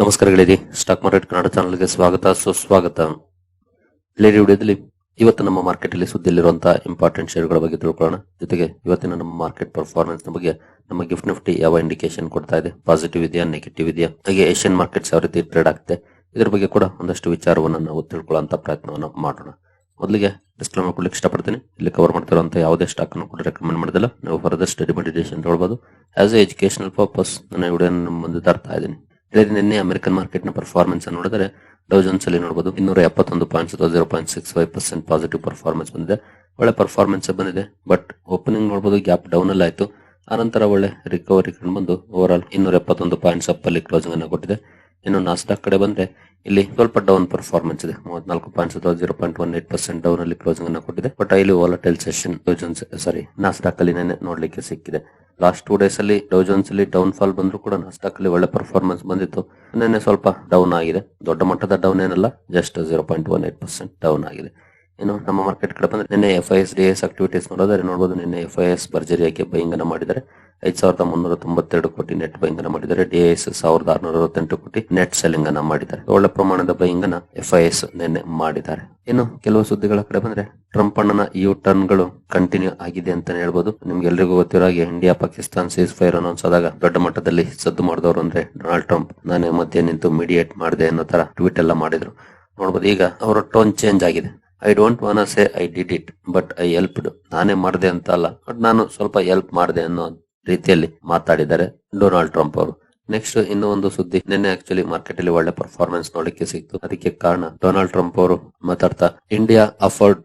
ನಮಸ್ಕಾರ ಗೆಳೆಯರಿ stock market Kannada ಚಾನಲ್ಗೆ ಸ್ವಾಗತ. ಸುಸ್ವಾಗತ. ಗೆಳೆಯರಿ ವಿಡಿಯೋದಲ್ಲಿ ಇವತ್ತು ನಮ್ಮ ಮಾರ್ಕೆಟ್ ಅಲ್ಲಿ ಸುದ್ದಿಯಲ್ಲಿರುವಂತಹ ಇಂಪಾರ್ಟೆಂಟ್ ಶೇರ್ಗಳ ಬಗ್ಗೆ ತಿಳ್ಕೊಳ್ಳೋಣ. ಜೊತೆಗೆ ಇವತ್ತಿನ ನಮ್ಮ ಮಾರ್ಕೆಟ್ ಪರ್ಫಾರ್ಮೆನ್ಸ್ ಬಗ್ಗೆ ನಮ್ಮ ಗಿಫ್ಟ್ ನಿಫ್ಟಿ ಯಾವ ಇಂಡಿಕೇಶನ್ ಕೊಡ್ತಾ ಇದೆ? ಪಾಸಿಟಿವ್ ಇದೆಯಾ ನೆಗೆಟಿವ್ ಇದೆಯಾ? ಹಾಗೆ ಏಷ್ಯನ್ ಮಾರ್ಕೆಟ್ಸ್ ಯಾವ ರೀತಿ ಟ್ರೇಡ್ ಆಗುತ್ತೆ ಇದರ ಬಗ್ಗೆ ಕೂಡ ಒಂದಷ್ಟು ವಿಚಾರವನ್ನು ನಾವು ತಿಳ್ಕೊಳ್ಳುವಂತ ಪ್ರಯತ್ನವನ್ನು ಮಾಡೋಣ. ಮೊದಲಿಗೆ ಡಿಸ್ಕ್ಲೇಮರ್ ಕೊಡ್ಲಿಕ್ಕೆ ಇಷ್ಟಪಡ್ತೀನಿ. ಇಲ್ಲಿ ಕವರ್ ಮಾಡ್ತಿರುವಂತ ಯಾವುದೇ ಸ್ಟಾಕ್ ಅನ್ನು ಕೂಡ ರೆಕಮೆಂಡ್ ಮಾಡಿದಿಲ್ಲ, ನಾವು ಫರ್ದರ್ ಸ್ಟಡಿ ಮೆಡಿಟೇಷನ್ ತಗೊಳ್ಬಹುದು ಆಸ್ ಎ ಎಜುಕೇಶನಲ್ ಪರ್ಪಸ್ ನಾನು ವಿಡಿಯೋ ಮುಂದೆ ತರ್ತಾ ಇದ್ದೀನಿ. ಇದೇ ನಿನ್ನೆ ಅಮೆರಿಕನ್ ಮಾರ್ಕೆಟ್ನ ಪರ್ಫಾರ್ಮೆನ್ಸ್ ನೋಡಿದ್ರೆ ಡೌ ಜೋನ್ಸ್ ಅಲ್ಲಿ ನೋಡಬಹುದು ಇನ್ನೂರ ಎಪ್ಪತ್ತೊಂದು ಪಾಯಿಂಟ್ಸ್ ಅಥವಾ zero point six five percent positive performance ಬಂದಿದೆ. ಒಳ್ಳೆ ಪರ್ಫಾರ್ಮೆನ್ಸ್ ಬಂದಿದೆ. ಬಟ್ ಓಪನಿಂಗ್ ನೋಡಬಹುದು ಗ್ಯಾಪ್ ಡೌನ್ ಅಲ್ಲಿ ಆಯ್ತು ಆನಂತರ ಒಳ್ಳೆ ರಿಕವರಿ ಕಂಡು ಬಂದು ಓವರ್ ಆಲ್ ಇನ್ನೂರ ಎಪ್ಪತ್ತೊಂದು ಪಾಯಿಂಟ್ಸ್ ಅಪ್ ಅಲ್ಲಿ ಕ್ಲೋಸಿಂಗ್ ಅನ್ನು ಕೊಟ್ಟಿದೆ. ಇನ್ನು ನಾಸ್ಡಾಕ್ ಕಡೆ ಬಂದ್ರೆ ಇಲ್ಲಿ ಸ್ವಲ್ಪ ಡೌನ್ ಪರ್ಫಾರ್ಮೆನ್ಸ್ ಇದೆ. ಮೂವತ್ನಾಲ್ಕು ಪಾಯಿಂಟ್ಸ್ ಅಥವಾ zero point one eight percent down ಅಲ್ಲಿ ಕ್ಲೋಸಿಂಗ್ ಅನ್ನು ಕೊಟ್ಟಿದೆ. ಬಟ್ ಇಲ್ಲಿ ವಾಲಟೈಲ್ ಸೆಷನ್ ಸಾರಿ ನಾಸ್ಡಾಕ್ ಅಲ್ಲಿ ನೆನೆ ನೋಡ್ಲಿಕ್ಕೆ ಸಿಕ್ಕಿದೆ. ಲಾಸ್ಟ್ ಟೂ ಡೇಸ್ ಅಲ್ಲಿ ಡೌಜನ್ಸ್ ಅಲ್ಲಿ ಡೌನ್ ಫಾಲ್ ಬಂದ್ರು ಕೂಡ ನಾಸ್ಡಾಕ್ ಅಲ್ಲಿ ಒಳ್ಳೆ ಪರ್ಫಾರ್ಮೆನ್ಸ್ ಬಂದಿತ್ತು. ನಿನ್ನೆ ಸ್ವಲ್ಪ ಡೌನ್ ಆಗಿದೆ. ದೊಡ್ಡ ಮಟ್ಟದ ಡೌನ್ ಏನಲ್ಲ just zero point one eight percent down ಆಗಿದೆ. ಇನ್ನು ನಮ್ಮ ಮಾರ್ಕೆಟ್ ಕಡೆ ಬಂದ್ರೆ ನಿನ್ನೆ F I S D S activities ನೋಡಿದ್ರೆ ನೋಡಬಹುದು ನಿನ್ನೆ ಎಫ್ ಐ ಎಸ್ ಭರ್ಜರಿಯಾಗಿ ಬೈಂಗ್ ಅನ್ನ ಮಾಡಿದ್ದಾರೆ. ಐದ್ ಸಾವಿರದ ಮುನ್ನೂರ ತೊಂಬತ್ತೆರಡು ಕೋಟಿ ನೆಟ್ ಬೈಂಗ್ ಅನ್ನ ಮಾಡಿದ್ದಾರೆ. ಡಿ ಎಸ್ ಸಾವಿರದ ಆರ್ನೂರ ಅರವತ್ತೆಂಟು ಕೋಟಿ ನೆಟ್ ಸೆಲ್ಲಿಂಗ್ ಅನ್ನ ಮಾಡಿದ್ದಾರೆ. ಒಳ್ಳೆ ಪ್ರಮಾಣದ ಬೈಂಗ್ ಅನ್ನ ಎಫ್ ಐ ಎಸ್ ನಿನ್ನೆ ಮಾಡಿದ್ದಾರೆ. ಇನ್ನು ಕೆಲವು ಸುದ್ದಿಗಳ ಕಡೆ ಬಂದ್ರೆ ಟ್ರಂಪ್ ಅಣ್ಣನ ಯು ಟರ್ನ್ಗಳು ಕಂಟಿನ್ಯೂ ಆಗಿದೆ ಅಂತಾನೆ ಹೇಳ್ಬೋದು. ನಿಮ್ಗೆ ಎಲ್ರಿಗೂ ಗೊತ್ತಿರೋ ಹಾಗೆ India Pakistan ceasefire announce ಆದಾಗ ದೊಡ್ಡ ಮಟ್ಟದಲ್ಲಿ ಸದ್ದು ಮಾಡಿದವರು ಅಂದ್ರೆ ಡೊನಾಲ್ಡ್ ಟ್ರಂಪ್ ನಾನೇ ಮಧ್ಯೆ ನಿಂತು ಮೀಡಿಯೇಟ್ ಮಾಡಿದೆ ಅನ್ನೋ ತರ ಟ್ವೀಟ್ ಎಲ್ಲ ಮಾಡಿದ್ರು. ನೋಡ್ಬೋದು ಈಗ ಅವರ ಟೋನ್ ಚೇಂಜ್ ಆಗಿದೆ. I don't want say I did it but I helped ನಾನೇ ಮಾಡಿದೆ ಅಂತ ಅಲ್ಲ ಬಟ್ ನಾನು ಸ್ವಲ್ಪ ಹೆಲ್ಪ್ ಮಾಡಿದೆ ಅನ್ನೋ ರೀತಿಯಲ್ಲಿ ಮಾತಾಡಿದ್ದಾರೆ ಡೊನಾಲ್ಡ್ ಟ್ರಂಪ್ ಅವರು. ನೆಕ್ಸ್ಟ್ ಇನ್ನೂ ಒಂದು ಸುದ್ದಿ. ನಿನ್ನೆ ಆಕ್ಚುಲಿ ಮಾರ್ಕೆಟ್ ಅಲ್ಲಿ ಒಳ್ಳೆ ಪರ್ಫಾರ್ಮೆನ್ಸ್ ನೋಡಲಿಕ್ಕೆ ಸಿಕ್ತು. ಅದಕ್ಕೆ ಕಾರಣ ಡೊನಾಲ್ಡ್ ಟ್ರಂಪ್ ಅವರು ಮಾತಾಡ್ತಾ ಇಂಡಿಯಾ ಅಫೋರ್ಡ್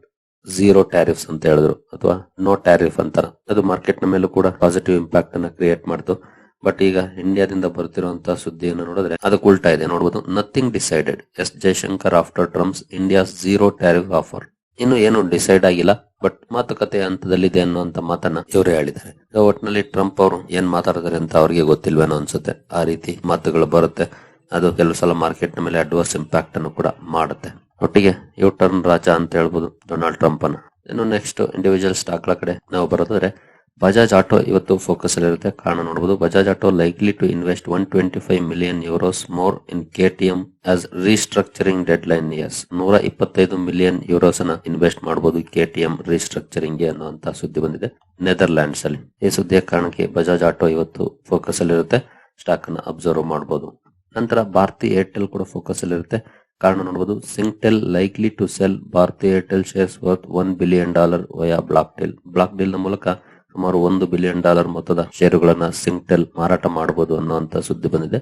ಝೀರೋ ಟ್ಯಾರಿಫ್ಸ್ ಅಂತ ಹೇಳಿದ್ರು ಅಥವಾ ನೋ ಟ್ಯಾರಿಫ್ ಅಂತಾರ. ಅದು ಮಾರ್ಕೆಟ್ನ ಮೇಲೂ ಕೂಡ ಪಾಸಿಟಿವ್ ಇಂಪ್ಯಾಕ್ಟ್ ಅನ್ನ ಕ್ರಿಯೇಟ್ ಮಾಡ್ತು. ಬಟ್ ಈಗ ಇಂಡಿಯಾದಿಂದ ಬರುತ್ತಿರುವಂತಹ ಸುದ್ದಿಯನ್ನು ನೋಡಿದ್ರೆ ಅದಕ್ಕೆ ಉಲ್ಟಾ ಇದೆ. ನೋಡಬಹುದು nothing decided S. Jaishankar after Trump's India zero tariff offer ಇನ್ನು ಏನು ಡಿಸೈಡ್ ಆಗಿಲ್ಲ. ಬಟ್ ಮಾತುಕತೆ ಹಂತದಲ್ಲಿದೆ ಅನ್ನುವಂತ ಮಾತನ್ನ ಇವರೇ ಹೇಳಿದ್ದಾರೆ. ಒಟ್ನಲ್ಲಿ ಟ್ರಂಪ್ ಅವರು ಏನ್ ಮಾತಾಡಿದಾರೆ ಅಂತ ಅವ್ರಿಗೆ ಗೊತ್ತಿಲ್ವೇನೋ ಅನ್ಸುತ್ತೆ. ಆ ರೀತಿ ಮಾತುಗಳು ಬರುತ್ತೆ. ಅದು ಕೆಲವು ಸಲ ಮಾರ್ಕೆಟ್ ಮೇಲೆ ಅಡ್ವರ್ಸ್ ಇಂಪ್ಯಾಕ್ಟ್ ಅನ್ನು ಕೂಡ ಮಾಡುತ್ತೆ. ಒಟ್ಟಿಗೆ ಯು ಟರ್ನ್ ರಾಜ ಅಂತ ಹೇಳ್ಬೋದು ಡೊನಾಲ್ಡ್ ಟ್ರಂಪ್ ಅನ್ನ. ಇನ್ನು ನೆಕ್ಸ್ಟ್ ಇಂಡಿವಿಜುವಲ್ ಸ್ಟಾಕ್ಗಳ ಕಡೆ ನಾವು ಬರೋದಾದ್ರೆ ಬಜಾಜ್ ಆಟೋ ಇವತ್ತು ಫೋಕಸ್ ಅಲ್ಲಿರುತ್ತೆ ಕಾರಣ ನೋಡಬಹುದು Bajaj auto likely to invest one twenty five million euros more in KTM as restructuring deadline nears ನೂರ ಇಪ್ಪತ್ತೈದು ಮಿಲಿಯನ್ ಯೂರೋಸ್ ಅನ್ನ ಇನ್ವೆಸ್ಟ್ ಮಾಡಬಹುದು ಕೆಟಿಎಂ ರೀಸ್ಟ್ರಕ್ಚರಿಂಗ್ಗೆ ಅನ್ನುವಂತ ಸುದ್ದಿ ಬಂದಿದೆ ನೆದರ್ಲ್ಯಾಂಡ್ಸ್ ಅಲ್ಲಿ. ಈ ಸುದ್ದಿಯ ಕಾರಣಕ್ಕೆ ಬಜಾಜ್ ಆಟೋ ಇವತ್ತು ಫೋಕಸ್ ಅಲ್ಲಿರುತ್ತೆ ಸ್ಟಾಕ್ ಅನ್ನ ಅಬ್ಸರ್ವ್ ಮಾಡಬಹುದು ನಂತರ ಭಾರತಿ ಏರ್ಟೆಲ್ ಕೂಡ ಫೋಕಸ್ ಅಲ್ಲಿರುತ್ತೆ ಕಾರಣ ನೋಡಬಹುದು Singtel likely to sell Bharti Airtel shares worth one billion dollar via block deal block ಡೀಲ್ನ ಮೂಲಕ ಸುಮಾರು ಒಂದು ಬಿಲಿಯನ್ ಡಾಲರ್ ಮೊತ್ತದ ಷೇರುಗಳನ್ನ ಸಿಂಗ್ಟೆಲ್ ಮಾರಾಟ ಮಾಡಬಹುದು ಅನ್ನುವಂತ ಸುದ್ದಿ ಬಂದಿದೆ.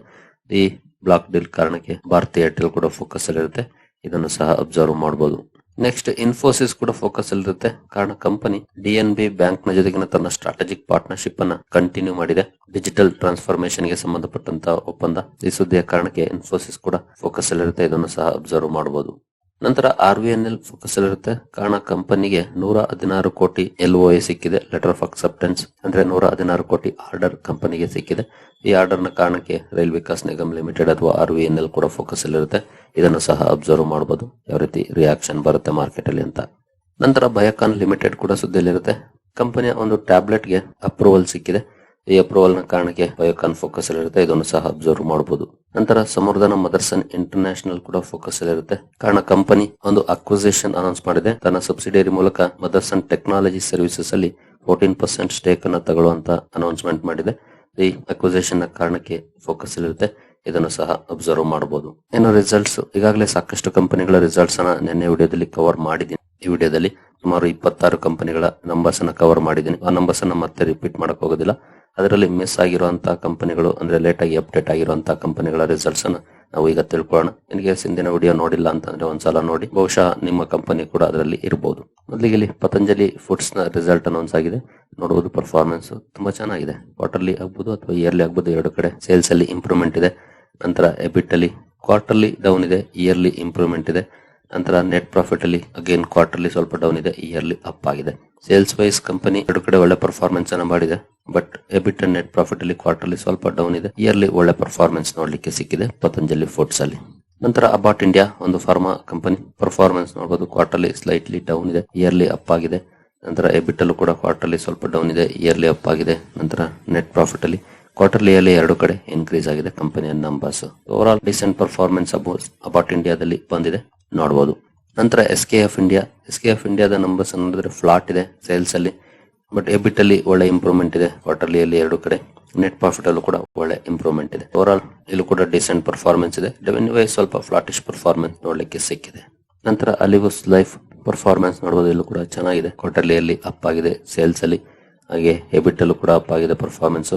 ಈ ಬ್ಲಾಕ್ ಡೀಲ್ ಕಾರಣಕ್ಕೆ ಭಾರತೀಯ ಏರ್ಟೆಲ್ ಕೂಡ ಫೋಕಸ್ ಅಲ್ಲಿ ಇರುತ್ತೆ. ಇದನ್ನು ಸಹ ಅಬ್ಸರ್ವ್ ಮಾಡಬಹುದು ನೆಕ್ಸ್ಟ್ ಇನ್ಫೋಸಿಸ್ ಕೂಡ ಫೋಕಸ್ ಅಲ್ಲಿ ಇರುತ್ತೆ. ಕಾರಣ ಕಂಪನಿ ಡಿಎನ್ ಬಿ ಬ್ಯಾಂಕ್ನ ಜೊತೆಗಿನ ತನ್ನ ಸ್ಟ್ರಾಟಜಿಕ್ ಪಾರ್ಟ್ನರ್ಶಿಪ್ ಅನ್ನ ಕಂಟಿನ್ಯೂ ಮಾಡಿದೆ. ಡಿಜಿಟಲ್ ಟ್ರಾನ್ಸ್ಫಾರ್ಮೇಶನ್ಗೆ ಸಂಬಂಧಪಟ್ಟಂತ ಒಪ್ಪಂದ. ಈ ಸುದ್ದಿಯ ಕಾರಣಕ್ಕೆ ಇನ್ಫೋಸಿಸ್ ಕೂಡ ಫೋಕಸ್ ಅಲ್ಲಿ ಇರುತ್ತೆ. ಇದನ್ನು ಸಹ ಅಬ್ಸರ್ವ್ ಮಾಡಬಹುದು ನಂತರ R V N L focus ಅಲ್ಲಿರುತ್ತೆ ಕಾರಣ ಕಂಪನಿಗೆ ನೂರ ಹದಿನಾರು ಕೋಟಿ ಎಲ್ ಒ ಎ ಸಿಕ್ಕಿದೆ. ಲೆಟರ್ ಆಫ್ ಅಕ್ಸೆಪ್ಟೆನ್ಸ್ ಅಂದ್ರೆ ನೂರ ಹದಿನಾರು ಕೋಟಿ ಆರ್ಡರ್ ಕಂಪನಿಗೆ ಸಿಕ್ಕಿದೆ. ಈ ಆರ್ಡರ್ನ ಕಾರಣಕ್ಕೆ ರೈಲ್ ವಿಕಾಸ್ ನಿಗಮ್ ಲಿಮಿಟೆಡ್ ಅಥವಾ ಆರ್ ವಿ ಎನ್ ಎಲ್ ಕೂಡ ಫೋಕಸ್ ಅಲ್ಲಿರುತ್ತೆ ಇದನ್ನು ಸಹ ಅಬ್ಸರ್ವ್ ಮಾಡಬಹುದು ಯಾವ ರೀತಿ ರಿಯಾಕ್ಷನ್ ಬರುತ್ತೆ ಮಾರ್ಕೆಟ್ ಅಲ್ಲಿ ಅಂತ. ನಂತರ ಬಯೋಕಾನ್ ಲಿಮಿಟೆಡ್ ಕೂಡ ಸುದ್ದಿಯಲ್ಲಿರುತ್ತೆ. ಕಂಪನಿಯ ಒಂದು ಟ್ಯಾಬ್ಲೆಟ್ಗೆ ಅಪ್ರೂವಲ್ ಸಿಕ್ಕಿದೆ. ಈ ಅಪ್ರೂವಲ್ನ ಕಾರಣಕ್ಕೆ ಬಯೋಕಾನ್ ಫೋಕಸ್ ಅಲ್ಲಿರುತ್ತೆ ಇದನ್ನು ಸಹ ಅಬ್ಸರ್ವ್ ಮಾಡಬಹುದು ನಂತರ ಸಮರ್ಧನ ಮದರ್ಸನ್ ಇಂಟರ್ನ್ಯಾಷನಲ್ ಕೂಡ ಫೋಕಸ್ ಅಲ್ಲಿರುತ್ತೆ ಕಾರಣ ಕಂಪನಿ ಒಂದು ಅಕ್ವಿಸೇಷನ್ ಅನೌನ್ಸ್ ಮಾಡಿದೆ. ತನ್ನ ಸಬ್ಸಿಡಿಯರಿ ಮೂಲಕ ಮದರ್ಸನ್ ಟೆಕ್ನಾಲಜಿ ಸರ್ವಿಸಸ್ ಅಲ್ಲಿ ಫೋರ್ಟೀನ್ ಪರ್ಸೆಂಟ್ ಸ್ಟೇಕ್ ಅನ್ನ ತಗೊಳ್ಳುವಂತ ಅನೌನ್ಸ್ಮೆಂಟ್ ಮಾಡಿದೆ. ಈ ಅಕ್ವಿಸೇಷನ್ನ ಕಾರಣಕ್ಕೆ ಫೋಕಸ್ ಅಲ್ಲಿರುತ್ತೆ ಇದನ್ನು ಸಹ ಅಬ್ಸರ್ವ್ ಮಾಡಬಹುದು ಏನೋ ರಿಸಲ್ಟ್ಸ್ ಈಗಾಗಲೇ ಸಾಕಷ್ಟು ಕಂಪನಿಗಳ ರಿಸಲ್ಟ್ಸ್ ಅನ್ನ ನಿನ್ನೆ ವಿಡಿಯೋದಲ್ಲಿ ಕವರ್ ಮಾಡಿದ್ದೀನಿ. ಈ ವಿಡಿಯೋದಲ್ಲಿ ಸುಮಾರು ಇಪ್ಪತ್ತಾರು ಕಂಪನಿಗಳ ನಂಬರ್ಸ್ ಅನ್ನ ಕವರ್ ಮಾಡಿದ್ದೀನಿ. ಆ ನಂಬರ್ಸ್ ಅನ್ನ ಮತ್ತೆ ರಿಪೀಟ್ ಮಾಡಕ್ ಹೋಗೋದಿಲ್ಲ. ಅದರಲ್ಲಿ ಮಿಸ್ ಆಗಿರುವಂತಹ ಕಂಪನಿಗಳು ಅಂದ್ರೆ ಲೇಟ್ ಆಗಿ ಅಪ್ಡೇಟ್ ಆಗಿರುವಂತಹ ಕಂಪನಿಗಳ ರಿಸಲ್ಟ್ಸ್ ಅನ್ನ ನಾವು ಈಗ ತಿಳ್ಕೊಳ್ಳೋಣ. ನಿಮಗೆ ಹಿಂದಿನ ವಿಡಿಯೋ ನೋಡಿಲ್ಲ ಅಂತಂದ್ರೆ ಒಂದ್ಸಲ ನೋಡಿ. ಬಹುಶಃ ನಿಮ್ಮ ಕಂಪನಿ ಕೂಡ ಅದರಲ್ಲಿ ಇರಬಹುದು ಮೊದಲಿಗೆ ಇಲ್ಲಿ ಪತಂಜಲಿ ಫುಡ್ಸ್ನ ರಿಸಲ್ಟ್ ಅನೌನ್ಸ್ ಆಗಿದೆ. ನೋಡಬಹುದು ಪರ್ಫಾರ್ಮೆನ್ಸ್ ತುಂಬಾ ಚೆನ್ನಾಗಿದೆ. ಕ್ವಾರ್ಟರ್ಲಿ ಆಗ್ಬಹುದು ಅಥವಾ ಇಯರ್ಲಿ ಆಗ್ಬಹುದು ಎರಡು ಕಡೆ ಸೇಲ್ಸ್ ಅಲ್ಲಿ ಇಂಪ್ರೂವ್ಮೆಂಟ್ ಇದೆ. ನಂತರ ಎಬಿಟ್ ಅಲ್ಲಿ ಕ್ವಾರ್ಟರ್ಲಿ ಡೌನ್ ಇದೆ ಇಯರ್ಲಿ ಇಂಪ್ರೂವ್ಮೆಂಟ್ ಇದೆ. ನಂತರ ನೆಟ್ ಪ್ರಾಫಿಟ್ ಅಲ್ಲಿ ಅಗೇನ್ ಕ್ವಾರ್ಟರ್ಲಿ ಸ್ವಲ್ಪ ಡೌನ್ ಇದೆ ಇಯರ್ಲಿ ಅಪ್ ಆಗಿದೆ. ಸೇಲ್ಸ್ ವೈಸ್ ಕಂಪನಿ ಎರಡು ಕಡೆ ಒಳ್ಳೆ ಪರ್ಫಾರ್ಮೆನ್ಸ್ ಅನ್ನ ಮಾಡಿದೆ but EBIT and net profit ಅಲ್ಲಿ ಕ್ವಾರ್ಟರ್ಲಿ ಸ್ವಲ್ಪ ಡೌನ್ ಇದೆ ಇಯರ್ಲಿ ಒಳ್ಳೆ ಪರ್ಫಾರ್ಮೆನ್ಸ್ ನೋಡ್ಲಿಕ್ಕೆ ಸಿಕ್ಕಿದೆ, ಪತಂಜಲಿ ಫುಡ್ಸ್ ಅಲ್ಲಿ. ನಂತರ ಅಬಾಟ್ ಇಂಡಿಯಾ ಒಂದು ಫಾರ್ಮಾ ಕಂಪನಿ ಪರ್ಫಾರ್ಮೆನ್ಸ್ ನೋಡಬಹುದು ಕ್ವಾರ್ಟರ್ಲಿ ಸ್ಲೈಟ್ಲಿ ಡೌನ್ ಇದೆ ಇಯರ್ಲಿ ಅಪ್ ಆಗಿದೆ. ನಂತರ ಎಬಿಟ್ ಅಲ್ಲೂ ಕೂಡ ಕ್ವಾರ್ಟರ್ಲಿ ಸ್ವಲ್ಪ ಡೌನ್ ಇದೆ ಇಯರ್ಲಿ ಅಪ್ ಆಗಿದೆ. ನಂತರ ನೆಟ್ ಪ್ರಾಫಿಟ್ ಅಲ್ಲಿ ಕ್ವಾರ್ಟರ್ಲಿಯಲ್ಲಿ ಎರಡು ಕಡೆ ಇನ್ಕ್ರೀಸ್ ಆಗಿದೆ ಕಂಪನಿಯ numbers overall decent performance Abbott ಇಂಡಿಯಾದಲ್ಲಿ ಬಂದಿದೆ. ನೋಡಬಹುದು ನಂತರ S K F India S K F ಇಂಡಿಯಾದ ನಂಬರ್ಸ್ ನೋಡಿದ್ರೆ ಫ್ಲಾಟ್ ಇದೆ ಸೇಲ್ಸ್ ಅಲ್ಲಿ. ಬಟ್ ಎಬಿಟ್ ಅಲ್ಲಿ ಒಳ್ಳೆ ಇಂಪ್ರೂವ್ಮೆಂಟ್ ಇದೆ. ಕ್ವಾರ್ಟರ್ಲಿಯಲ್ಲಿ ಎರಡು ಕಡೆ. ನೆಟ್ ಪ್ರಾಫಿಟ್ ಅಲ್ಲೂ ಕೂಡ ಒಳ್ಳೆ ಇಂಪ್ರೂವ್ಮೆಂಟ್ ಇದೆ. ಓವರ್ ಆಲ್ ಇಲ್ಲೂ ಕೂಡ ಡಿಸೆಂಟ್ ಪರ್ಫಾರ್ಮೆನ್ಸ್ ಇದೆ. ರೆವೆನ್ಯೂ ವೈಸ್ ಸ್ವಲ್ಪ ಫ್ಲಾಟಿಶ್ ಪರ್ಫಾರ್ಮೆನ್ಸ್ ನೋಡ್ಲಿಕ್ಕೆ ಸಿಕ್ಕಿದೆ. ನಂತರ ಅಲಿವಸ್ ಲೈಫ್ ಪರ್ಫಾರ್ಮೆನ್ಸ್ ನೋಡಬಹುದು ಇಲ್ಲೂ ಕೂಡ ಚೆನ್ನಾಗಿದೆ. ಕ್ವಾರ್ಟರ್ಲಿ ಅಲ್ಲಿ ಅಪ್ ಆಗಿದೆ. ಸೇಲ್ಸ್ ಅಲ್ಲಿ. ಹಾಗೆ ಎಬಿಟ್ ಅಲ್ಲೂ ಕೂಡ ಅಪ್ ಆಗಿದೆ ಪರ್ಫಾರ್ಮೆನ್ಸ್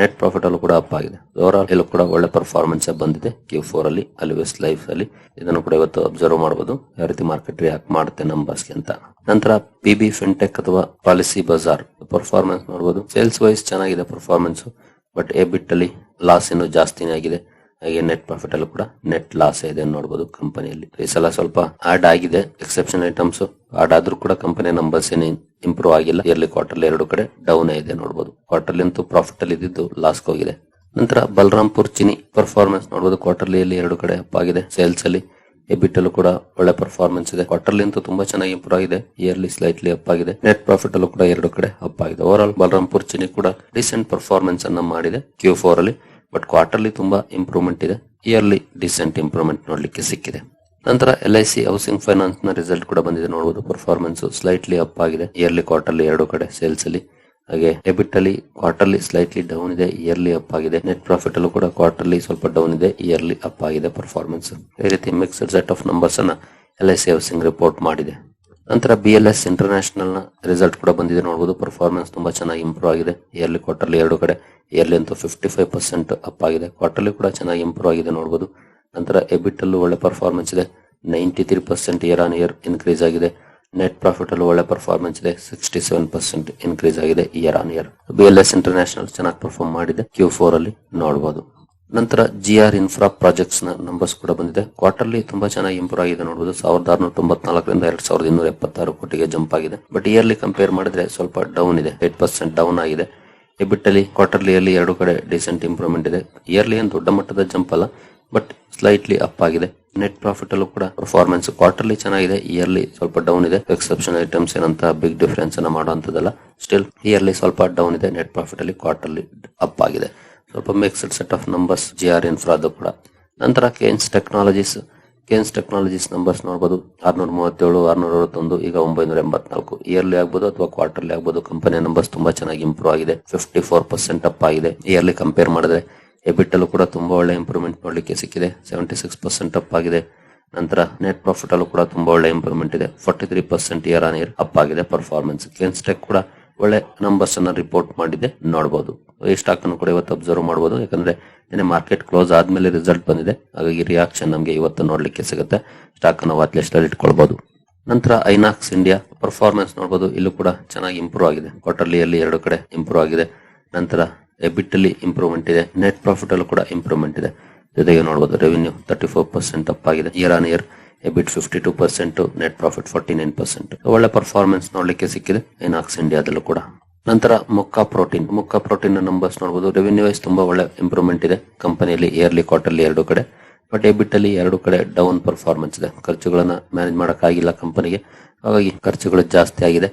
ನೆಟ್ ಪ್ರಾಫಿಟ್ ಅಲ್ಲೂ ಕೂಡ ಅಪ್ ಆಗಿದೆ. ಓವರ್ ಇಲ್ಲೂ ಕೂಡ ಒಳ್ಳೆ ಪರ್ಫಾರ್ಮೆನ್ಸ್ ಬಂದಿದೆ. ಕ್ಯೂ ಫೋರ್ ಅಲ್ಲಿ ಅಲಿವಸ್ ಲೈಫ್ ಅಲ್ಲಿ. ಇದನ್ನು ಕೂಡ ಇವತ್ತು ಅಬ್ಸರ್ವ್ ಮಾಡಬಹುದು ಯಾವ ರೀತಿ ಮಾರ್ಕೆಟ್ ರಿಯಾಕ್ಟ್ ಮಾಡುತ್ತೆ ನಂಬರ್ಸ್ಗೆ ಅಂತ. ನಂತರ ಪಿ ಬಿ ಫಿನ್ಟೆಕ್ ಅಥವಾ ಪಾಲಿಸಿ ಬಜಾರ್ ಪರ್ಫಾರ್ಮೆನ್ಸ್ ನೋಡಬಹುದು ಸೇಲ್ಸ್ ವೈಸ್ ಚೆನ್ನಾಗಿದೆ ಪರ್ಫಾರ್ಮೆನ್ಸ್ ಬಟ್ ಎಬಿಟ್ ಅಲ್ಲಿ ಲಾಸ್ ಇನ್ನು ಜಾಸ್ತಿನೇ ಆಗಿದೆ. ಹಾಗೆ ನೆಟ್ ಪ್ರಾಫಿಟ್ ಅಲ್ಲೂ ಕೂಡ ನೆಟ್ ಲಾಸ್ ಇದೆ ನೋಡಬಹುದು ಕಂಪನಿಯಲ್ಲಿ ಈ ಸಲ ಸ್ವಲ್ಪ ಆಡ್ ಆಗಿದೆ ಎಕ್ಸೆಪ್ಷನ್ ಐಟಮ್ಸ್ ಆಡ್ ಆದ್ರೂ ಕೂಡ ಕಂಪನಿ ನಂಬರ್ಸ್ ಏನೇ ಇಂಪ್ರೂವ್ ಆಗಿಲ್ಲ. ಇಯರ್ಲಿ ಕ್ವಾರ್ಟರ್ಲಿ ಎರಡು ಕಡೆ ಡೌನ್ ಇದೆ ನೋಡಬಹುದು ಕ್ವಾರ್ಟರ್ಲಿ ಅಂತೂ ಪ್ರಾಫಿಟ್ ಅಲ್ಲಿ ಇದ್ದಿದ್ದು ಲಾಸ್ ಹೋಗಿದೆ. ನಂತರ ಬಲರಾಮ್ಪುರ್ ಚಿನಿ ಪರ್ಫಾರ್ಮೆನ್ಸ್ ನೋಡಬಹುದು ಕ್ವಾರ್ಟರ್ಲಿಯಲ್ಲಿ ಎರಡು ಕಡೆ ಅಪ್ ಆಗಿದೆ ಸೇಲ್ಸ್ ಅಲ್ಲಿ. ಎಬಿಟ್ ಅಲ್ಲೂ ಕೂಡ ಒಳ್ಳೆ ಪರ್ಫಾರ್ಮೆನ್ಸ್ ಇದೆ. ಕ್ವಾರ್ಟರ್ಲಿ ಅಂತೂ ತುಂಬಾ ಚೆನ್ನಾಗಿ ಇಂಪ್ರೂವ್ ಆಗಿದೆ. ಇಯರ್ಲಿ ಸ್ಲೈಟ್ಲಿ ಅಪ್ ಆಗಿದೆ. ನೆಟ್ ಪ್ರಾಫಿಟ್ ಅಲ್ಲೂ ಕೂಡ ಎರಡು ಕಡೆ ಅಪ್ ಆಗಿದೆ. ಓವರ್ ಆಲ್ ಬಲರಾಮ್ಪುರ್ ಚಿನಿ ಕೂಡ ಡಿಸೆಂಟ್ ಪರ್ಫಾರ್ಮೆನ್ಸ್ ಅನ್ನ ಮಾಡಿದೆ ಕ್ಯೂ ಫೋರ್ ಅಲ್ಲಿ. ಬಟ್ ಕ್ವಾರ್ಟರ್ಲಿ ತುಂಬಾ ಇಂಪ್ರೂವ್ಮೆಂಟ್ ಇದೆ. ಇಯರ್ಲಿ ಡಿಸೆಂಟ್ ಇಂಪ್ರೂವ್ಮೆಂಟ್ ನೋಡ್ಲಿಕ್ಕೆ ಸಿಕ್ಕಿದೆ. ನಂತರ ಎಲ್ ಐ ಸಿ ಹೌಸಿಂಗ್ ಫೈನಾನ್ಸ್ನ ರಿಸಲ್ಟ್ ಕೂಡ ಬಂದಿದೆ. ನೋಡಬಹುದು ಪರ್ಫಾರ್ಮೆನ್ಸ್ ಸ್ಲೈಟ್ಲಿ ಅಪ್ ಆಗಿದೆ. ಇಯರ್ಲಿ ಕ್ವಾರ್ಟರ್ಲಿ ಎರಡು ಕಡೆ ಸೇಲ್ಸ್ ಅಲ್ಲಿ. ಹಾಗೆ ಡೆಬಿಟ್ ಅಲ್ಲಿ ಕ್ವಾರ್ಟರ್ಲಿ ಸ್ಲೈಟ್ಲಿ ಡೌನ್ ಇದೆ. ಇಯರ್ಲಿ ಅಪ್ ಆಗಿದೆ. ನೆಟ್ ಪ್ರಾಫಿಟ್ ಅಲ್ಲೂ ಕೂಡ ಕ್ವಾರ್ಟರ್ಲಿ ಸ್ವಲ್ಪ ಡೌನ್ ಇದೆ. ಇಯರ್ಲಿ ಅಪ್ ಆಗಿದೆ ಪರ್ಫಾರ್ಮೆನ್ಸ್ ಈ ರೀತಿ ಮಿಕ್ಸ್ಡ್ ಸೆಟ್ ಆಫ್ ನಂಬರ್ಸ್ ಅನ್ನ L I C housing report ಮಾಡಿದೆ. ನಂತರ ಬಿ ಎಲ್ ಎಸ್ ಇಂಟರ್ನ್ಯಾಷನಲ್ನ ರಿಸಲ್ಟ್ ಕೂಡ ಬಂದಿದೆ. ನೋಡಬಹುದು ಪರ್ಫಾರ್ಮೆನ್ಸ್ ತುಂಬಾ ಚೆನ್ನಾಗಿ ಇಂಪ್ರೂವ್ ಆಗಿದೆ. ಇಯರ್ಲಿ ಕ್ವಾರ್ಟರ್ಲಿ ಎರಡು ಕಡೆ ಇಯರ್ಲಿ ಅಂತೂ ಫಿಫ್ಟಿ ಫೈವ್ ಪರ್ಸೆಂಟ್ ಅಪ್ ಆಗಿದೆ. ಕ್ವಾರ್ಟರ್ಲಿ ಕೂಡ ಚೆನ್ನಾಗಿ ಇಂಪ್ರೂವ್ ಆಗಿದೆ ನೋಡಬಹುದು ನಂತರ ಎಬಿಟ್ ಅಲ್ಲೂ ಒಳ್ಳೆ ಪರ್ಫಾರ್ಮೆನ್ಸ್ ಇದೆ. Ninety three percent year on year increase ಆಗಿದೆ. ನೆಟ್ ಪ್ರಾಫಿಟ್ ಅಲ್ಲೂ ಒಳ್ಳೆ ಪರ್ಫಾರ್ಮೆನ್ಸ್ ಇದೆ. ಸಿಕ್ಸ್ಟಿ ಸೆವೆನ್ ಪರ್ಸೆಂಟ್ ಇನ್ಕ್ರೀಸ್ ಆಗಿದೆ year on year B L S international ಚೆನ್ನಾಗಿ ಪರ್ಫಾರ್ಮ್ ಮಾಡಿದೆ. ಕ್ಯೂ ಫೋರ್ ಅಲ್ಲಿ ನೋಡಬಹುದು ನಂತರ G R infra projects numbers ಕೂಡ ಬಂದಿದೆ. ಕ್ವಾರ್ಟರ್ಲಿ ತುಂಬಾ ಚೆನ್ನಾಗಿ ಇಂಪ್ರೂವ್ ಆಗಿದೆ ನೋಡಬಹುದು ಸಾವಿರದ ಆರುನೂರ ತೊಂಬತ್ನಾಲ್ಕರಿಂದ ಎರಡ್ ಸಾವಿರದ ಇನ್ನೂರ ಎಪ್ಪತ್ತಾರು ಕೋಟಿಗೆ ಜಂಪ್ ಆಗಿದೆ. ಬಟ್ ಇಯರ್ಲಿ ಕಂಪೇರ್ ಮಾಡಿದ್ರೆ ಸ್ವಲ್ಪ ಡೌನ್ ಇದೆ. ಏಟ್ ಪರ್ಸೆಂಟ್ ಡೌನ್ ಆಗಿದೆ. ಎಬಿಟ್ಟಲ್ಲಿ ಕ್ವಾರ್ಟರ್ಲಿಯಲ್ಲಿ ಎರಡು ಕಡೆ ಡಿಸೆಂಟ್ ಇಂಪ್ರೂವ್ಮೆಂಟ್ ಇದೆ. ಇಯರ್ಲಿ ಏನು ದೊಡ್ಡ ಮಟ್ಟದ ಜಂಪ್ ಅಲ್ಲ ಬಟ್ ಸ್ಲೈಟ್ಲಿ ಅಪ್ ಆಗಿದೆ. ನೆಟ್ ಪ್ರಾಫಿಟ್ ಅಲ್ಲೂ ಕೂಡ ಪರ್ಫಾರ್ಮೆನ್ಸ್ ಕ್ವಾರ್ಟರ್ಲಿ ಚೆನ್ನಾಗಿದೆ. ಇಯರ್ಲಿ ಸ್ವಲ್ಪ ಡೌನ್ ಇದೆ. ಎಕ್ಸೆಪ್ಷನ್ ಐಟಮ್ಸ್ ಏನಂತ ಬಿಗ್ ಡಿಫರೆನ್ಸ್ ಅನ್ನ ಮಾಡುವಂತದಲ್ಲ ಸ್ಟಿಲ್ ಇಯರ್ಲಿ ಸ್ವಲ್ಪ ಡೌನ್ ಇದೆ. ನೆಟ್ ಪ್ರಾಫಿಟ್ ಅಲ್ಲಿ ಕ್ವಾರ್ಟರ್ಲಿ ಅಪ್ ಆಗಿದೆ. ಸ್ವಲ್ಪ mixed set of numbers G R ಇನ್ಫ್ರಾದು ಕೂಡ. ನಂತರ Kaynes technologies Kaynes technologies numbers ನೋಡಬಹುದು ಆರ್ನೂರ ಮೂವತ್ತೇಳು ಆರ್ನೂರ ಅರವತ್ತೊಂದು ಈಗ ಒಂಬೈನೂರ ಎಂಬತ್ನಾಲ್ಕು ಇಯರ್ಲಿ ಆಗ್ಬೋದು ಅಥವಾ ಕ್ವಾರ್ಟರ್ಲಿ ಆಗ್ಬೋದು. ಕಂಪನಿಯ ನಂಬರ್ಸ್ ತುಂಬಾ ಚೆನ್ನಾಗಿ ಇಂಪ್ರೂವ್ ಆಗಿದೆ. ಫಿಫ್ಟಿ ಫೋರ್ ಪರ್ಸೆಂಟ್ ಅಪ್ ಆಗಿದೆ. ಇಯರ್ಲಿ ಕಂಪೇರ್ ಮಾಡಿದ್ರೆ ಎಬಿಟ್ ಅಲ್ಲೂ ಕೂಡ ತುಂಬಾ ಒಳ್ಳೆ ಇಂಪ್ರೂವ್ಮೆಂಟ್ ನೋಡಲಿಕ್ಕೆ ಸಿಕ್ಕಿದೆ. ಸೆವೆಂಟಿ ಸಿಕ್ಸ್ ಪರ್ಸೆಂಟ್ ಅಪ್ ಆಗಿದೆ. ನಂತರ ನೆಟ್ ಪ್ರಾಫಿಟ್ ಅಲ್ಲೂ ಕೂಡ ತುಂಬಾ ಒಳ್ಳೆ ಇಂಪ್ರೂವ್ಮೆಂಟ್ ಇದೆ. Forty three percent year on year up ಆಗಿದೆ ಪರ್ಫಾರ್ಮೆನ್ಸ್ ಕೇನ್ಸ್ಟೆಕ್ ಕೂಡ ಒಳ್ಳೆ ನಂಬರ್ಸ್ ಅನ್ನ ರಿಪೋರ್ಟ್ ಮಾಡಿದೆ ನೋಡಬಹುದು ಈ ಸ್ಟಾಕ್ ಅನ್ನು ಕೂಡ ಇವತ್ತು ಅಬ್ಸರ್ವ್ ಮಾಡಬಹುದು ಯಾಕಂದ್ರೆ ನಿನ್ನೆ ಮಾರ್ಕೆಟ್ ಕ್ಲೋಸ್ ಆದ್ಮೇಲೆ ರಿಸಲ್ಟ್ ಬಂದಿದೆ. ಹಾಗಾಗಿ ರಿಯಾಕ್ಷನ್ ನಮಗೆ ಇವತ್ತು ನೋಡ್ಲಿಕ್ಕೆ ಸಿಗುತ್ತೆ. ಸ್ಟಾಕ್ ಅನ್ನು ವಾಚ್ ಲಿಸ್ಟ್ ಅಲ್ಲಿ ಇಟ್ಕೊಳ್ಬಹುದು ನಂತರ ಐನಾಕ್ಸ್ ಇಂಡಿಯಾ ಪರ್ಫಾರ್ಮೆನ್ಸ್ ನೋಡಬಹುದು ಇಲ್ಲೂ ಕೂಡ ಚೆನ್ನಾಗಿ ಇಂಪ್ರೂವ್ ಆಗಿದೆ. ಕ್ವಾರ್ಟರ್ಲಿಯಲ್ಲಿ ಎರಡು ಕಡೆ ಇಂಪ್ರೂವ್ ಆಗಿದೆ. ನಂತರ ಎಬಿಟ್ ಅಲ್ಲಿ ಇಂಪ್ರೂವ್ಮೆಂಟ್ ಇದೆ. ನೆಟ್ ಪ್ರಾಫಿಟ್ ಅಲ್ಲೂ ಕೂಡ ಇಂಪ್ರೂವ್ಮೆಂಟ್ ಇದೆ. ಜೊತೆಗೆ ನೋಡಬಹುದು revenue thirty four percent up ಆಗಿದೆ. Year on year EBIT fifty two percent net profit forty nine percent ಒಳ್ಳೆ ಪರ್ಫಾರ್ಮೆನ್ಸ್ ನೋಡ್ಲಿಕ್ಕೆ ಸಿಕ್ಕಿದೆ. ಏನಾಕ್ಸ್ ಇಂಡಿಯಾದಲ್ಲೂ ಕೂಡ. ನಂತರ Mukka protein Mukka protein numbers ನೋಡಬಹುದು ರೆವೆನ್ಯೂ ವೈಸ್ ತುಂಬಾ ಒಳ್ಳೆ ಇಂಪ್ರೂವ್ಮೆಂಟ್ ಇದೆ. ಕಂಪನಿಯಲ್ಲಿ ಇಯರ್ಲಿ ಕ್ವಾರ್ಟರ್ಲಿ ಎರಡು ಕಡೆ. ಬಟ್ ಎಬಿಟ್ ಅಲ್ಲಿ ಎರಡು ಕಡೆ ಡೌನ್ ಪರ್ಫಾರ್ಮೆನ್ಸ್ ಇದೆ. ಖರ್ಚುಗಳನ್ನ ಮ್ಯಾನೇಜ್ ಮಾಡಕ್ಕಾಗಿಲ್ಲ ಕಂಪನಿಗೆ ಹಾಗಾಗಿ ಖರ್ಚುಗಳು ಜಾಸ್ತಿ ಆಗಿದೆ.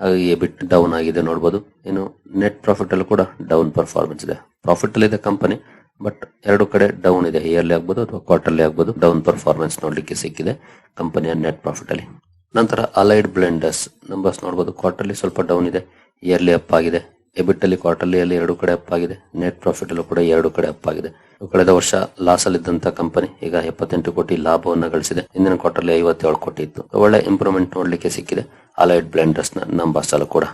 ಹಾಗಾಗಿ ಎಬಿಟ್ ಡೌನ್ ಆಗಿದೆ ನೋಡಬಹುದು ಇನ್ನು ನೆಟ್ ಪ್ರಾಫಿಟ್ ಅಲ್ಲೂ ಕೂಡ ಡೌನ್ ಪರ್ಫಾರ್ಮೆನ್ಸ್ ಇದೆ. ಪ್ರಾಫಿಟ್ ಅಲ್ಲಿ ಇದೆ ಕಂಪನಿ ಬಟ್ ಎರಡು ಕಡೆ ಡೌನ್ ಇದೆ. ಇಯರ್ಲಿ ಆಗ್ಬೋದು ಅಥವಾ ಕ್ವಾರ್ಟರ್ಲಿ ಆಗ್ಬೋದು. ಡೌನ್ ಪರ್ಫಾರ್ಮೆನ್ಸ್ ನೋಡ್ಲಿಕ್ಕೆ ಸಿಕ್ಕಿದೆ ಕಂಪನಿಯ ನೆಟ್ ಪ್ರಾಫಿಟ್ ಅಲ್ಲಿ. ನಂತರ ಅಲೈಡ್ ಬ್ಲೆಂಡರ್ಸ್ ನಂಬರ್ಸ್ ನೋಡಬಹುದು ಕ್ವಾರ್ಟರ್ಲಿ ಸ್ವಲ್ಪ ಡೌನ್ ಇದೆ. ಇಯರ್ಲಿ ಅಪ್ ಆಗಿದೆ. ಎಬಿಟ್ ಅಲ್ಲಿ ಕ್ವಾರ್ಟರ್ಲಿ ಅಲ್ಲಿ ಎರಡು ಕಡೆ ಅಪ್ ಆಗಿದೆ. ನೆಟ್ ಪ್ರಾಫಿಟ್ ಅಲ್ಲೂ ಕೂಡ ಎರಡು ಕಡೆ ಅಪ್ ಆಗಿದೆ. ಕಳೆದ ವರ್ಷ ಲಾಸ್ ಅಲ್ಲಿ ಇದ್ದಂತ ಕಂಪನಿ ಈಗ ಎಪ್ಪತ್ತೆಂಟು ಕೋಟಿ ಲಾಭವನ್ನು ಗಳಿಸಿದೆ. ಹಿಂದಿನ ಕ್ವಾರ್ಟರ್ಲಿ ಐವತ್ತೇಳು ಕೋಟಿ ಇತ್ತು. ಒಳ್ಳೆ ಇಂಪ್ರೂವ್ಮೆಂಟ್ ನೋಡ್ಲಿಕ್ಕೆ ಸಿಕ್ಕಿದೆ ಅಲೈಡ್ ಬ್ಲೆಂಡರ್ಸ್ನ ನಂಬರ್ಸ್ ಅಲ್ಲೂ ಕೂಡ.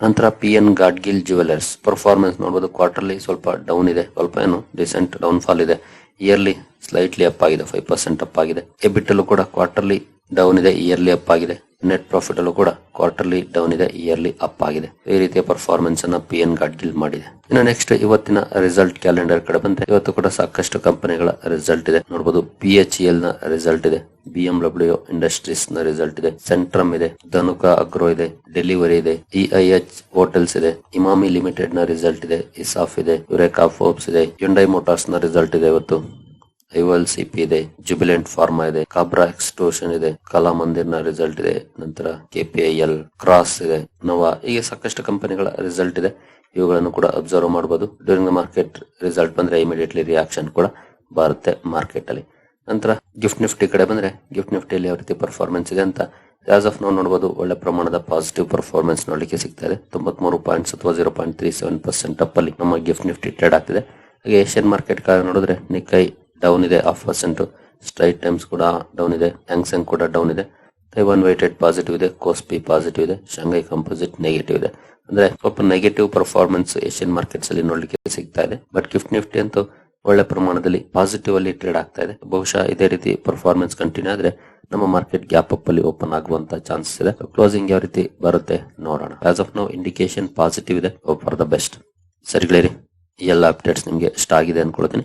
ನಂತರ P N Gadgil jewellers performance ನೋಡಬಹುದು ಕ್ವಾರ್ಟರ್ಲಿ ಸ್ವಲ್ಪ ಡೌನ್ ಇದೆ, ಸ್ವಲ್ಪ ಏನು ಡಿಸೆಂಟ್ ಡೌನ್ ಫಾಲ್ ಇದೆ. ಇಯರ್ಲಿ ಸ್ಲೈಟ್ಲಿ ಅಪ್ ಆಗಿದೆ ಫೈವ್ ಪರ್ಸೆಂಟ್ ಅಪ್ ಆಗಿದೆ. ಎಬಿಟ್ ಅಲ್ಲೂ ಕೂಡ ಕ್ವಾರ್ಟರ್ಲಿ ಡೌನ್ ಇದೆ ಇಯರ್ಲಿ ಅಪ್ ಆಗಿದೆ. ನೆಟ್ ಪ್ರಾಫಿಟ್ ಅಲ್ಲೂ ಕೂಡ ಕ್ವಾರ್ಟರ್ಲಿ ಡೌನ್ ಇದೆ ಇಯರ್ಲಿ ಅಪ್ ಆಗಿದೆ. ಈ ರೀತಿಯ ಪರ್ಫಾರ್ಮೆನ್ಸ್ ಅನ್ನ ಪಿ ಎನ್ ಗಾಡ್ಗಿಲ್ ಮಾಡಿದೆ. ಇನ್ನು ನೆಕ್ಸ್ಟ್ ಇವತ್ತಿನ ರಿಸಲ್ಟ್ ಕ್ಯಾಲೆಂಡರ್ ಕಡೆ ಬಂದ್ರೆ ಇವತ್ತು ಕೂಡ ಸಾಕಷ್ಟು ಕಂಪನಿಗಳ ರಿಸಲ್ಟ್ ಇದೆ. ನೋಡಬಹುದು ಪಿ ಎಚ್ ಎಲ್ನ ರಿಸಲ್ಟ್ ಇದೆ ಬಿ ಎಂ ಡಬ್ಲ್ಯೂ ಇಂಡಸ್ಟ್ರೀಸ್ನ ರಿಸಲ್ಟ್ ಇದೆ ಸೆಂಟ್ರಮ್ ಇದೆ ಧನುಕ ಅಗ್ರೋ ಇದೆ ಡೆಲಿವರಿ ಇದೆ ಇಐಎಚ್ ಹೋಟೆಲ್ಸ್ ಇದೆ ಇಮಾಮಿ ಲಿಮಿಟೆಡ್ನ ರಿಸಲ್ಟ್ ಇದೆ ಇಸಾಫ್ ಇದೆ ಯುರೇಕಾ ಫೋರ್ಬ್ಸ್ ಇದೆ ಯುಂಡೈ ಮೋಟಾರ್ಸ್ನ ರಿಸಲ್ಟ್ ಇದೆ ಇವತ್ತು. ಐವಲ್ ಸಿಪಿ ಇದೆ ಜುಬಿಲೆಂಟ್ ಫಾರ್ಮಾ ಇದೆ ಕಾಬ್ರಾ ಎಕ್ಸ್ಟೋಷನ್ ಇದೆ ಕಲಾ ಮಂದಿರ್ನ ರಿಸಲ್ಟ್ ಇದೆ ನಂತರ ಕೆಪಿಐಎಲ್ ಕ್ರಾಸ್ ಇದೆ ನೋವಾ ಹೀಗೆ ಸಾಕಷ್ಟು ಕಂಪನಿಗಳ ರಿಸಲ್ಟ್ ಇದೆ. ಇವುಗಳನ್ನು ಕೂಡ ಅಬ್ಸರ್ವ್ ಮಾಡಬಹುದು ಡ್ಯೂರಿಂಗ್ ದ ಮಾರ್ಕೆಟ್ ರಿಸಲ್ಟ್ ಬಂದ್ರೆ ಇಮಿಡಿಯೇಟ್ಲಿ ರಿಯಾಕ್ಷನ್ ಕೂಡ ಬರುತ್ತೆ ಮಾರ್ಕೆಟ್ ಅಲ್ಲಿ. ನಂತರ ಗಿಫ್ಟ್ ನಿಫ್ಟಿ ಕಡೆ ಬಂದ್ರೆ ಗಿಫ್ಟ್ ನಿಫ್ಟಿ ಅಲ್ಲಿ ಯಾವ ರೀತಿ ಪರ್ಫಾರ್ಮೆನ್ಸ್ ಇದೆ ಅಂತ ಆಸ್ ಆಫ್ ನಾವು ನೋಡಬಹುದು ಒಳ್ಳೆ ಪ್ರಮಾಣದ ಪಾಸಿಟಿವ್ ಪರ್ಫಾರ್ಮೆನ್ಸ್ ನೋಡಲಿಕ್ಕೆ ಸಿಗ್ತಾ ಇದೆ. ತೊಂಬತ್ಮೂರು ಪಾಯಿಂಟ್ಸ್ ಅಥವಾ zero point three seven percent up ಅಲ್ಲಿ ನಮ್ಮ ಗಿಫ್ಟ್ ನಿಫ್ಟಿ ಟ್ರೇಡ್ ಆಗ್ತಿದೆ. ಹಾಗೆ ಏಷ್ಯನ್ ಮಾರ್ಕೆಟ್ ನೋಡಿದ್ರೆ ನಿಕ್ಕೈ ಡೌನ್ ಇದೆ ಹಾಫ್ ಪರ್ಸೆಂಟ್ ಸ್ಟ್ರೈಟ್ ಟೈಮ್ಸ್ ಕೂಡ ಡೌನ್ ಇದೆ ಹ್ಯಾಂಗ್ಸೆಂಗ್ ಕೂಡ ಡೌನ್ ಇದೆ. ತೈವಾನ್ ವೈಟೆಡ್ ಪಾಸಿಟಿವ್ ಇದೆ ಕೋಸ್ಪಿ ಪಾಸಿಟಿವ್ ಇದೆ ಶಾಂಘೈ ಕಂಪೋಸಿಟ್ ನೆಗೆಟಿವ್ ಇದೆ. ಅಂದ್ರೆ ಸ್ವಲ್ಪ ನೆಗೆಟಿವ್ ಪರ್ಫಾರ್ಮೆನ್ಸ್ ಏಷ್ಯನ್ ಮಾರ್ಕೆಟ್ಸ್ ಅಲ್ಲಿ ನೋಡ್ಲಿಕ್ಕೆ ಸಿಗ್ತಾ ಇದೆ. ಬಟ್ ಗಿಫ್ಟ್ ನಿಫ್ಟಿ ಅಂತೂ ಒಳ್ಳೆ ಪ್ರಮಾಣದಲ್ಲಿ ಪಾಸಿಟಿವ್ ಅಲ್ಲಿ ಟ್ರೇಡ್ ಆಗ್ತಾ ಇದೆ. ಬಹುಶಃ ಇದೇ ರೀತಿ ಪರ್ಫಾರ್ಮೆನ್ಸ್ ಕಂಟಿನ್ಯೂ ಆದ್ರೆ ನಮ್ಮ ಮಾರ್ಕೆಟ್ ಗ್ಯಾಪ್ ಅಪ್ ಅಲ್ಲಿ ಓಪನ್ ಆಗುವಂತ ಚಾನ್ಸಸ್ ಇದೆ. ಕ್ಲೋಸಿಂಗ್ ಯಾವ ರೀತಿ ಬರುತ್ತೆ ನೋಡೋಣ. As of no indication positive ಇದೆ. ಫಾರ್ ದ ಬೆಸ್ಟ್ ಸರಿಗಳೇರಿ ಈ ಎಲ್ಲ ಅಪ್ಡೇಟ್ಸ್ ನಿಮಗೆ ಇಷ್ಟ ಆಗಿದೆ ಅನ್ಕೊಳ್ತೀನಿ.